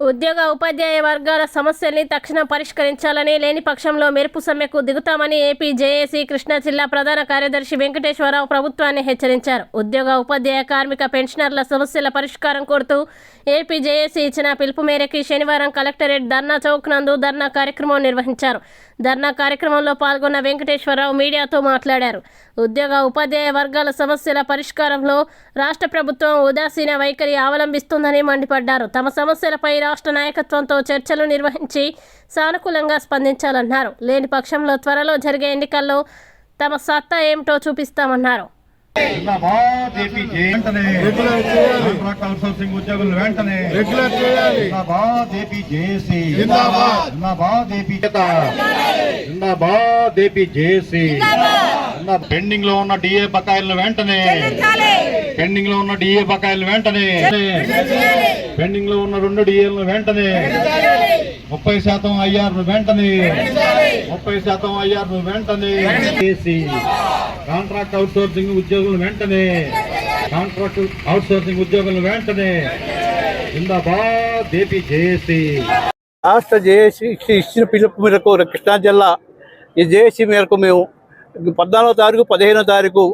ఉద్యోగ ఉపాధ్యాయ వర్గాల సమస్యల్ని తక్షణం పరిష్కరించాలని లేని పక్షంలో మెరుపు సమ్మెకు దిగుతామని ఏపీ జేఏసీ కృష్ణా జిల్లా ప్రధాన కార్యదర్శి వెంకటేశ్వరరావు ప్రభుత్వాన్ని హెచ్చరించారు. ఉద్యోగ ఉపాధ్యాయ కార్మిక పెన్షనర్ల సమస్యల పరిష్కారం కోరుతూ ఏపీ జేఏసీ ఇచ్చిన పిలుపు మేరకు శనివారం కలెక్టరేట్ ధర్నా చౌక్ నందు ధర్నా కార్యక్రమం నిర్వహించారు. ధర్నా కార్యక్రమంలో పాల్గొన్న వెంకటేశ్వరరావు మీడియాతో మాట్లాడారు. ఉద్యోగ ఉపాధ్యాయ వర్గాల సమస్యల పరిష్కారంలో రాష్ట్ర ప్రభుత్వం ఉదాసీన వైఖరి అవలంబిస్తుందని మండిపడ్డారు. తమ సమస్యలపై రాష్ట్ర నాయకత్వంతో చర్చలు నిర్వహించి సానుకూలంగా స్పందించాలన్నారు. లేని పక్షంలో త్వరలో జరిగే ఎన్నికల్లో తమ సత్తా ఏమిటో చూపిస్తామన్నారు. పెండింగ్లో ఉన్న డిఏ బకాయిలను వెంటనే. పెండింగ్లో ఉన్న డిఏ బకాయిలు వెంటనే పెండింగ్లో ఉన్న రెండు డిఏలను వెంటనే ముప్పై శాతం ఐఆర్ వెంటనే ముప్పై శాతం ఐఆర్ వెంటనే చేసి కాంట్రాక్ట్ అవుట్సోర్సింగ్ ఉద్యోగులు వెంటనే కాంట్రాక్ట్ అవుట్సోర్సింగ్ ఉద్యోగులు వెంటనే జిందాబాద్ ఏపీ జేఏసీ. రాష్ట్ర జేఏసీ ఇచ్చిన పిలుపు మేరకు కృష్ణా జిల్లా ఈ జేఏసీ మేరకు మేము పద్నాలుగో తారీఖు పదిహేనో తారీఖు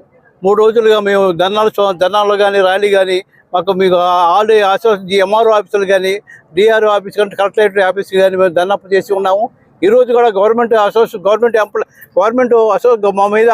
మూడు రోజులుగా మేము ధర్నాలు ధర్నాలు కానీ ర్యాలీ కానీ మాకు మీకు ఆల్రెడీ అసోసియేషన్ ఎంఆర్ఓ ఆఫీసులు కానీ డిఆర్ఓ ఆఫీస్ కానీ కలెక్టరేట్ ఆఫీస్ కానీ మేము ధర్నాపు చేసి ఉన్నాము. ఈరోజు కూడా గవర్నమెంట్ అసోసి గవర్నమెంట్ ఎంప్లాయ్ గవర్నమెంట్ అసో మా మీద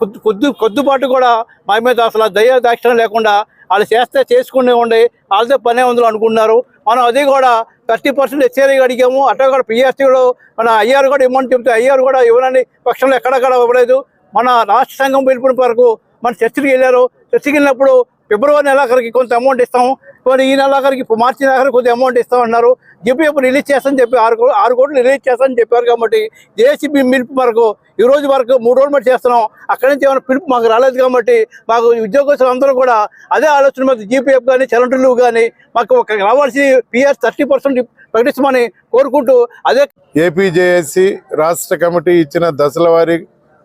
కొద్ది కొద్ది కొద్దిపాటు కూడా మా మీద అసలు దయ దాక్షణ లేకుండా వాళ్ళు చేస్తే చేసుకునే ఉండే వాళ్ళతో పనే ఉందని అనుకున్నారు మనం అది కూడా థర్టీ పర్సెంట్ హెచ్ఆర్ఐ అడిగాము అట్లా కూడా పిఎస్టీలో మన అయ్యారు కూడా ఇవ్వమని చెప్తే అయ్యారు కూడా ఇవ్వనని పక్షంలో ఎక్కడక్కడ ఇవ్వలేదు. మన రాష్ట్ర సంఘం పిలుపుని వరకు మన చర్చికి వెళ్ళారు. చర్చికి వెళ్ళినప్పుడు ఫిబ్రవరి నెలాఖరికి కొంత అమౌంట్ ఇస్తాము. కొన్ని ఈ నెలాఖరికి మార్చి నెలాఖరికి కొంత అమౌంట్ ఇస్తామన్నారు జీపీఎఫ్ రిలీజ్ చేస్తామని చెప్పి ఆరు ఆరు కోట్లు రిలీజ్ చేస్తామని చెప్పారు కాబట్టి జేసీబీ పిలుపు వరకు ఈ రోజు వరకు మూడు రోజులు బట్టి చేస్తున్నాం. అక్కడి నుంచి ఏమైనా పిలుపు మాకు రాలేదు కాబట్టి మాకు ఉద్యోగస్తులు అందరూ కూడా అదే ఆలోచన మీద జీపీఎఫ్ కానీ చలంటులు కానీ మాకు ఒక రావాల్సి పిఆర్ థర్టీ పర్సెంట్ ప్రకటిస్తామని కోరుకుంటూ అదే ఏపీజేఎస్సి రాష్ట్ర కమిటీ ఇచ్చిన దశల వారీ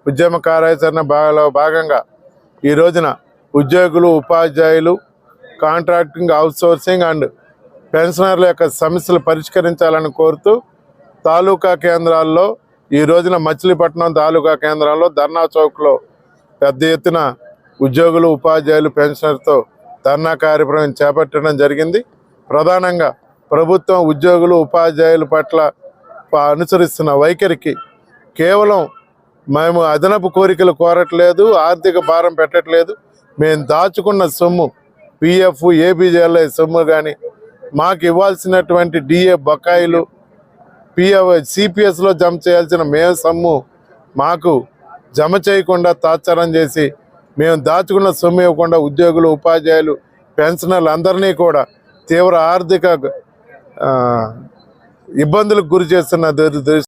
ఉద్యమ కార్యాచరణ భాగంలో భాగంగా ఈ రోజున ఉద్యోగులు ఉపాధ్యాయులు కాంట్రాక్టింగ్ అవుట్సోర్సింగ్ అండ్ పెన్షనర్ల యొక్క సమస్యలు పరిష్కరించాలని కోరుతూ తాలూకా కేంద్రాల్లో ఈ రోజున మచిలీపట్నం తాలూకా కేంద్రంలో ధర్నా చౌక్లో పెద్ద ఎత్తున ఉద్యోగులు ఉపాధ్యాయులు పెన్షనర్తో ధర్నా కార్యక్రమం చేపట్టడం జరిగింది. ప్రధానంగా ప్రభుత్వం ఉద్యోగులు ఉపాధ్యాయుల పట్ల అనుసరిస్తున్న వైఖరికి కేవలం మేము అదనపు కోరికలు కోరట్లేదు ఆర్థిక భారం పెట్టట్లేదు. మేము దాచుకున్న సొమ్ము పిఎఫ్ ఏబీజేఎల్ఐ సొమ్ము కానీ మాకు ఇవ్వాల్సినటువంటి డిఏ బకాయిలు పిఎఫ్ సిపిఎస్లో జమ చేయాల్సిన మేము సొమ్ము మాకు జమ చేయకుండా తాత్సారం చేసి మేము దాచుకున్న సొమ్ము ఇవ్వకుండా ఉద్యోగులు ఉపాధ్యాయులు పెన్షనర్లు అందరినీ కూడా తీవ్ర ఆర్థిక ఇబ్బందులకు గురి చేస్తున్న దుర్-